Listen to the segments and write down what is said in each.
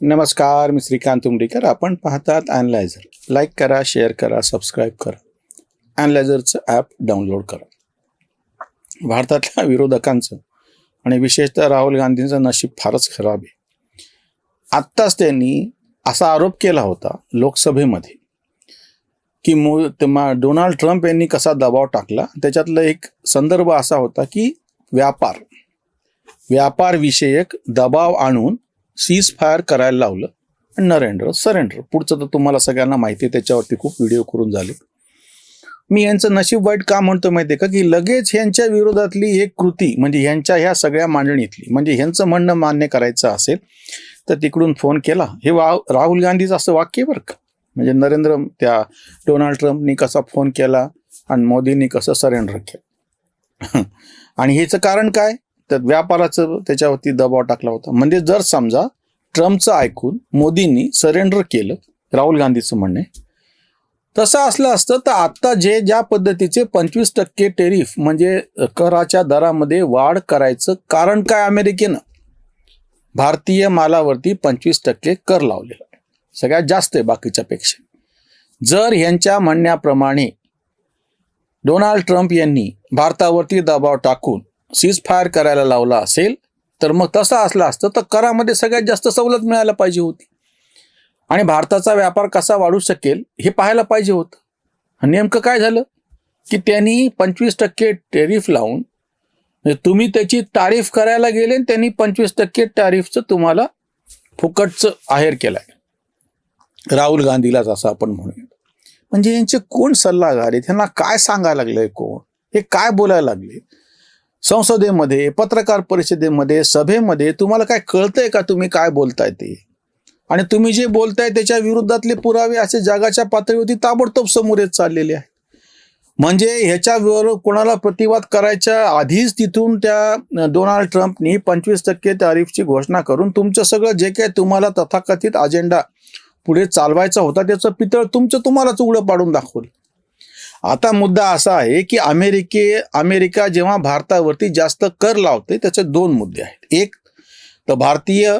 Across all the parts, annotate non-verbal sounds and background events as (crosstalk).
नमस्कार मी श्रीकांत उमरीकर. आपण पाहतात अॅनलायझर लाईक करा शेअर करा सबस्क्राईब करा. अॅनलायझरचं ॲप डाउनलोड करा. भारतातल्या विरोधकांचं आणि विशेषतः राहुल गांधींचं नशीब फारच खराब आहे. आत्ताच त्यांनी असा आरोप केला होता लोकसभेमध्ये की मो ते मा डोनाल्ड ट्रम्प यांनी कसा दबाव टाकला. त्याच्यातला एक संदर्भ असा होता की व्यापार. व्यापारविषयक दबाव आणून सीज फायर करायला लावलं. आणि नरेंद्र सरेंडर पुढचं तर तुम्हाला सगळ्यांना माहिती आहे त्याच्यावरती खूप व्हिडिओ करून झाले. मी यांचं नशीब वाईट का म्हणतो माहिती आहे का? की लगेच ह्यांच्या विरोधातली एक कृती म्हणजे ह्यांच्या ह्या सगळ्या मांडणीतली म्हणजे ह्यांचं म्हणणं मान्य करायचं असेल तर तिकडून फोन केला. हे वा राहुल गांधीचं असं वाक्य बरं का? म्हणजे नरेंद्र त्या डोनाल्ड ट्रम्पनी कसा फोन केला आणि मोदींनी कसं सरेंडर केलं. (laughs) आणि ह्याचं कारण काय? तर व्यापाराचं त्याच्यावरती दबाव टाकला होता. म्हणजे जर समजा ट्रम्पचं ऐकून मोदींनी सरेंडर केलं राहुल गांधीचं म्हणणे तसं असलं असतं तर आत्ता जे ज्या पद्धतीचे पंचवीस टक्के टेरिफ म्हणजे कराच्या दरामध्ये वाढ करायचं कारण काय अमेरिकेनं? भारतीय मालावरती पंचवीस टक्के कर लावलेला आहे. सगळ्यात जास्त आहे बाकीच्या पेक्षा. जर ह्यांच्या म्हणण्याप्रमाणे डोनाल्ड ट्रम्प यांनी भारतावरती दबाव टाकून सीज फायर करायला लावला असेल तर मग तसं असलं असतं तर करामध्ये सगळ्यात जास्त सवलत मिळायला पाहिजे होती. आणि भारताचा व्यापार कसा वाढू शकेल हे पाहायला पाहिजे होतं. आणि नेमकं काय झालं? की त्यांनी पंचवीस टक्के टेरिफ लावून म्हणजे तुम्ही त्याची तारीफ करायला गेले आणि त्यांनी पंचवीस टक्के टॅरिफचं तुम्हाला फुकटचं आहेर केलंय. राहुल गांधीलाच असं आपण म्हणूया. म्हणजे यांचे कोण सल्लागार आहेत? ह्यांना काय सांगायला लागलंय कोण? हे काय बोलायला लागले? संसदेमध्ये पत्रकार परिषदेमध्ये सभेमध्ये तुम्हाला काय कळतंय का तुम्ही काय बोलताय ते? आणि तुम्ही जे बोलताय त्याच्या विरोधातले पुरावे असे जगाच्या पातळीवरती ताबडतोब समोर येत चाललेले आहेत. म्हणजे ह्याच्यावर कोणाला प्रतिवाद करायच्या आधीच तिथून त्या डोनाल्ड ट्रम्पनी पंचवीस टक्के तारीफची घोषणा करून तुमचं सगळं जे काही तुम्हाला तथाकथित अजेंडा पुढे चालवायचा होता त्याचं पितळ तुमचं तुम्हालाच उघडं पाडून दाखवलं. आता मुद्दा असा आहे की अमेरिके अमेरिका जेव्हा भारतावरती जास्त कर लावते त्याचे दोन मुद्दे आहेत. एक तर भारतीय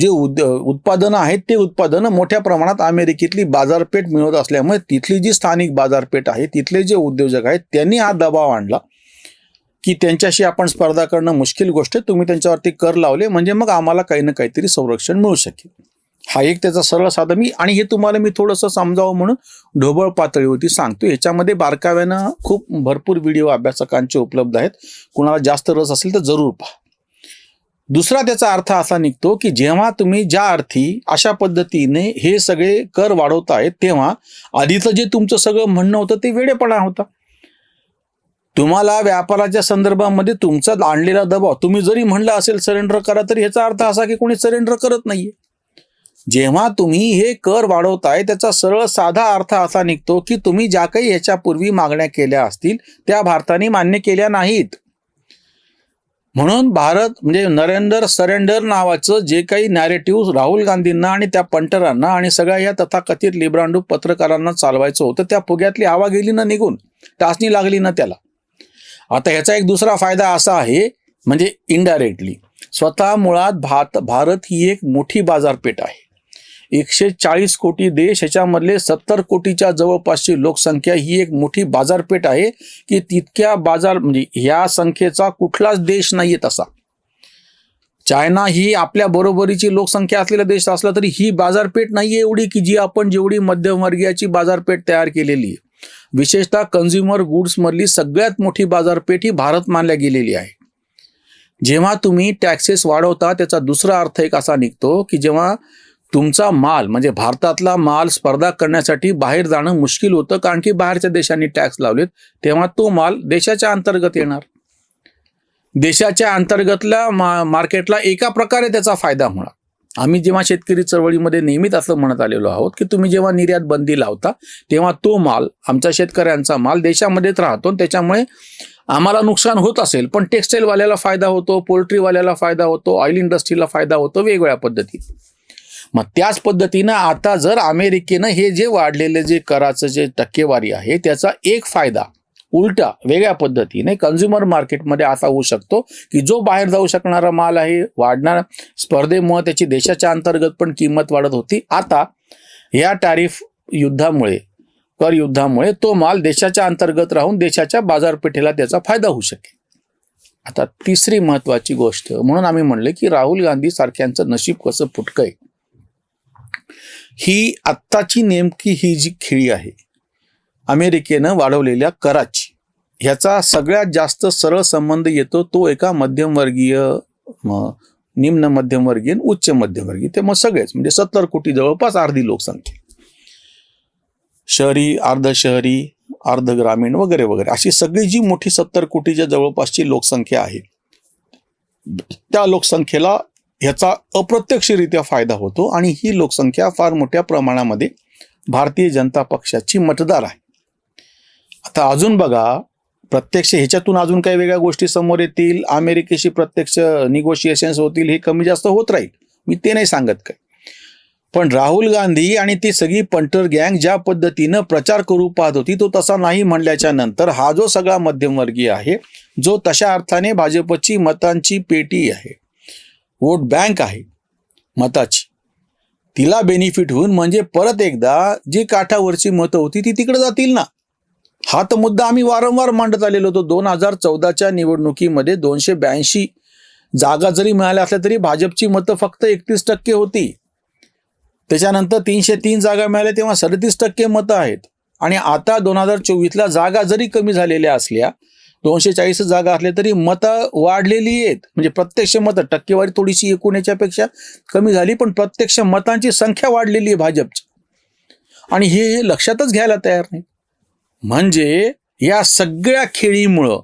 जे उद उत्पादनं आहेत ते उत्पादनं मोठ्या प्रमाणात अमेरिकेतली बाजारपेठ मिळवत असल्यामुळे तिथली जी स्थानिक बाजारपेठ आहे तिथले जे उद्योजक आहेत त्यांनी हा दबाव आणला की त्यांच्याशी आपण स्पर्धा करणं मुश्किल गोष्ट आहे. तुम्ही त्यांच्यावरती कर लावले म्हणजे मग आम्हाला काही ना काहीतरी संरक्षण मिळू शकेल. हा एक त्याचा सरळ साधा मी आणि हे तुम्हाला मी थोडंसं समजावं म्हणून ढोबळ पातळीवरती सांगतो याच्यामध्ये बारकाव्यानं खूप भरपूर व्हिडिओ अभ्यासकांचे उपलब्ध आहेत. कुणाला जास्त रस असेल तर जरूर पहा. दुसरा त्याचा अर्थ असा निघतो की जेव्हा तुम्ही ज्या अर्थी अशा पद्धतीने हे सगळे कर वाढवतायत तेव्हा आधीचं जे तुमचं सगळं म्हणणं होतं ते वेडेपणा होता. तुम्हाला व्यापाराच्या संदर्भामध्ये तुमचा आणलेला दबाव तुम्ही जरी म्हणलं असेल सरेंडर करा तरी ह्याचा अर्थ असा की कोणी सरेंडर करत नाहीये. जेव्हा तुम्ही हे कर वाढवताय त्याचा सरळ साधा अर्थ असा निघतो की तुम्ही ज्या काही याच्यापूर्वी मागण्या केल्या असतील त्या भारताने मान्य केल्या नाहीत. म्हणून भारत म्हणजे नरेंद्र सरेंडर नावाचं जे काही नॅरेटिव्ह राहुल गांधींना आणि त्या पंटरांना आणि सगळ्या या तथाकथित लिब्रांडू पत्रकारांना चालवायचं होतं त्या फुग्यातली हवा गेली ना निघून टाचणी लागली ना त्याला. आता ह्याचा एक दुसरा फायदा असा आहे म्हणजे इनडायरेक्टली स्वतः मुळात भात भारत ही एक मोठी बाजारपेठ आहे. एकशे चाळीस कोटी देश ह्याच्यामधले सत्तर कोटीच्या जवळपासची लोकसंख्या ही एक मोठी बाजारपेठ आहे की तितक्या बाजार म्हणजे ह्या संख्येचा कुठलाच देश नाहीये तसा. चायना ही आपल्या बरोबरीची लोकसंख्या असलेला देश असला तरी ही बाजारपेठ नाहीये एवढी की जी आपण जेवढी मध्यमवर्गीयाची बाजारपेठ तयार केलेली आहे. विशेषतः कन्झ्युमर गुड्समधली सगळ्यात मोठी बाजारपेठ ही भारत मानल्या गेलेली आहे. जेव्हा तुम्ही टॅक्सेस वाढवता त्याचा दुसरा अर्थ एक असा निघतो की जेव्हा तुमचा माल म्हणजे भारतातला माल स्पर्धा करण्यासाठी बाहेर जाणं मुश्किल होतं कारण की बाहेरच्या देशांनी टॅक्स लावलेत. तेव्हा तो माल देशाच्या अंतर्गत येणार. देशाच्या अंतर्गतल्या मा मार्केटला एका प्रकारे त्याचा फायदा होणार. आम्ही जेव्हा शेतकरी चळवळीमध्ये नेहमीच असं म्हणत आलेलो आहोत की तुम्ही जेव्हा निर्यात बंदी लावता तेव्हा तो माल आमच्या शेतकऱ्यांचा माल देशामध्येच राहतो त्याच्यामुळे आम्हाला नुकसान होत असेल. पण टेक्स्टाईलवाल्याला फायदा होतो पोल्ट्रीवाल्याला फायदा होतो ऑइल इंडस्ट्रीला फायदा होतो वेगवेगळ्या पद्धतीत मग त्याच पद्धतीनं आता जर अमेरिकेनं हे जे वाढलेले जे कराचं जे टक्केवारी आहे त्याचा एक फायदा उलटा वेगळ्या पद्धतीने कन्झ्युमर मार्केटमध्ये असा होऊ शकतो की जो बाहेर जाऊ शकणारा माल आहे वाढणार स्पर्धेमुळे त्याची देशाच्या अंतर्गत पण किंमत वाढत होती. आता या टॅरिफ युद्धामुळे कर युद्धामुळे तो माल देशाच्या अंतर्गत राहून देशाच्या बाजारपेठेला त्याचा फायदा होऊ शकेल. आता तिसरी महत्वाची गोष्ट म्हणून आम्ही म्हणले की राहुल गांधी सारख्यांचं नशीब कसं फुटकंय ही आत्ताची नेमकी ही जी खेळी आहे अमेरिकेनं वाढवलेल्या कराची ह्याचा सगळ्यात जास्त सरळ संबंध येतो तो एका मध्यमवर्गीय निम्न मध्यमवर्गीय उच्च मध्यमवर्गीय ते मग सगळेच म्हणजे सत्तर कोटी जवळपास अर्धी लोकसंख्या. शहरी अर्ध शहरी अर्ध ग्रामीण वगैरे वगैरे अशी सगळी जी मोठी सत्तर कोटीच्या जवळपासची लोकसंख्या आहे त्या लोकसंख्येला ह्याचा अप्रत्यक्षरित्या फायदा होतो आणि ही लोकसंख्या फार मोठ्या प्रमाणामध्ये भारतीय जनता पक्षाची मतदार आहे. आता अजून बघा प्रत्यक्ष ह्याच्यातून अजून काही वेगळ्या गोष्टी समोर येतील अमेरिकेशी प्रत्यक्ष निगोशिएशन्स होतील हे कमी जास्त होत राहील. मी ते नाही सांगत काय पण राहुल गांधी आणि ती सगळी पंटर गँग ज्या पद्धतीनं प्रचार करू पाहत होती तो तसा नाही म्हणल्याच्या नंतर हा जो सगळा मध्यमवर्गीय आहे जो तशा अर्थाने भाजपची मतांची पेटी आहे वोट बँक आहे मताची. तिला बेनिफिट होऊन म्हणजे परत एकदा जी काठावरची मतं होती ती तिकडे जातील ना. हा तर मुद्दा आम्ही वारंवार मांडत आलेलो होतो. दोन हजार चौदाच्या निवडणुकीमध्ये दोनशे ब्याऐंशी जागा जरी मिळाल्या असल्या तरी भाजपची मतं फक्त एकतीस टक्के होती. त्याच्यानंतर तीनशे तीन जागा मिळाल्या तेव्हा सदतीस टक्के मतं आहेत. आणि आता दोन हजार चोवीसला जागा जरी कमी झालेल्या असल्या दोनशे चाळीस जागा असल्या तरी मतं वाढलेली आहेत. म्हणजे प्रत्यक्ष मतं टक्केवारी थोडीशी एकूण याच्यापेक्षा कमी झाली पण प्रत्यक्ष मतांची संख्या वाढलेली आहे भाजपची. आणि हे लक्षातच घ्यायला तयार नाही. म्हणजे या सगळ्या खेळीमुळं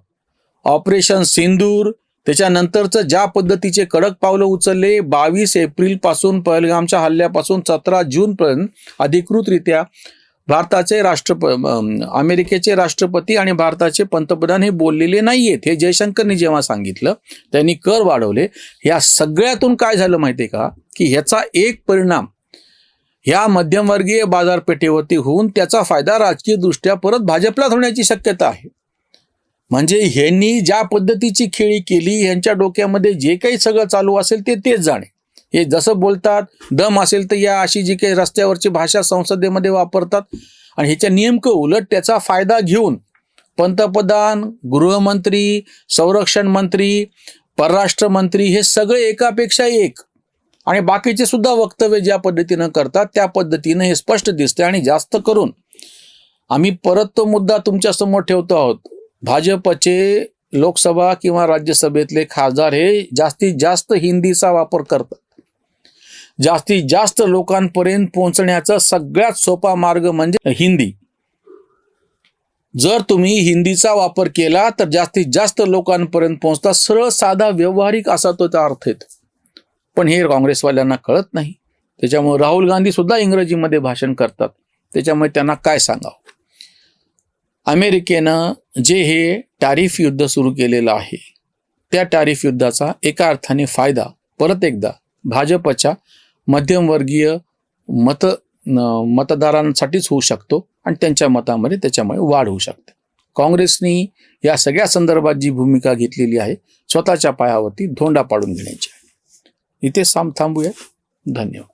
ऑपरेशन सिंदूर त्याच्यानंतरचं ज्या पद्धतीचे कडक पावलं उचलले बावीस एप्रिलपासून पहलगामच्या हल्ल्यापासून सतरा जून पर्यंत अधिकृतरित्या भारताचे राष्ट्रप अमेरिकेचे राष्ट्रपती आणि भारताचे पंतप्रधान हे बोललेले नाही आहेत हे जयशंकरनी जेव्हा सांगितलं त्यांनी कर वाढवले. या सगळ्यातून काय झालं माहिती आहे का? की ह्याचा एक परिणाम ह्या मध्यमवर्गीय बाजारपेठेवरती होऊन त्याचा फायदा राजकीय दृष्ट्या परत भाजपलाच होण्याची शक्यता आहे. म्हणजे ह्यांनी ज्या पद्धतीची खेळी केली ह्यांच्या डोक्यामध्ये जे काही सगळं चालू असेल ते तेच जाणे. हे जसं बोलतात दम असेल तर या अशी जी काही रस्त्यावरची भाषा संसदेमध्ये वापरतात. आणि ह्याच्या नेमकं उलट त्याचा फायदा घेऊन पंतप्रधान गृहमंत्री संरक्षण मंत्री परराष्ट्र मंत्री हे सगळे एकापेक्षा एक. आणि बाकीचे सुद्धा वक्तव्य ज्या पद्धतीनं करतात त्या पद्धतीनं हे स्पष्ट दिसते आणि जास्त करून आम्ही परत तो मुद्दा तुमच्यासमोर ठेवतो आहोत. भाजपचे लोकसभा किंवा राज्यसभेतले खासदार हे जास्तीत जास्त हिंदीचा वापर करतात. जास्तीत जास्त लोकांपर्यंत पोहोचण्याचा सगळ्यात सोपा मार्ग म्हणजे हिंदी. जर तुम्ही हिंदीचा वापर केला तर जास्तीत जास्त लोकांपर्यंत पोहोचता. सरळ साधा व्यवहारिक असा तो त्या अर्थ येतो. पण हे काँग्रेसवाल्यांना कळत नाही. त्याच्यामुळे राहुल गांधी सुद्धा इंग्रजीमध्ये भाषण करतात. त्याच्यामुळे त्यांना काय सांगावं? अमेरिकेनं जे हे टॅरिफ युद्ध सुरू केलेलं आहे त्या टॅरिफ युद्धाचा एका अर्थाने फायदा परत एकदा भाजपच्या मध्यमवर्गीय मत मतदारांसाठीच होऊ शकतो आणि त्यांच्या मतामध्ये त्याच्यामुळे वाढ होऊ शकते. काँग्रेसनी या सगळ्या संदर्भात जी भूमिका घेतलेली आहे स्वतःच्या पायावरती धोंडा पाडून घेण्याची इथे साम थांबूया. धन्यवाद.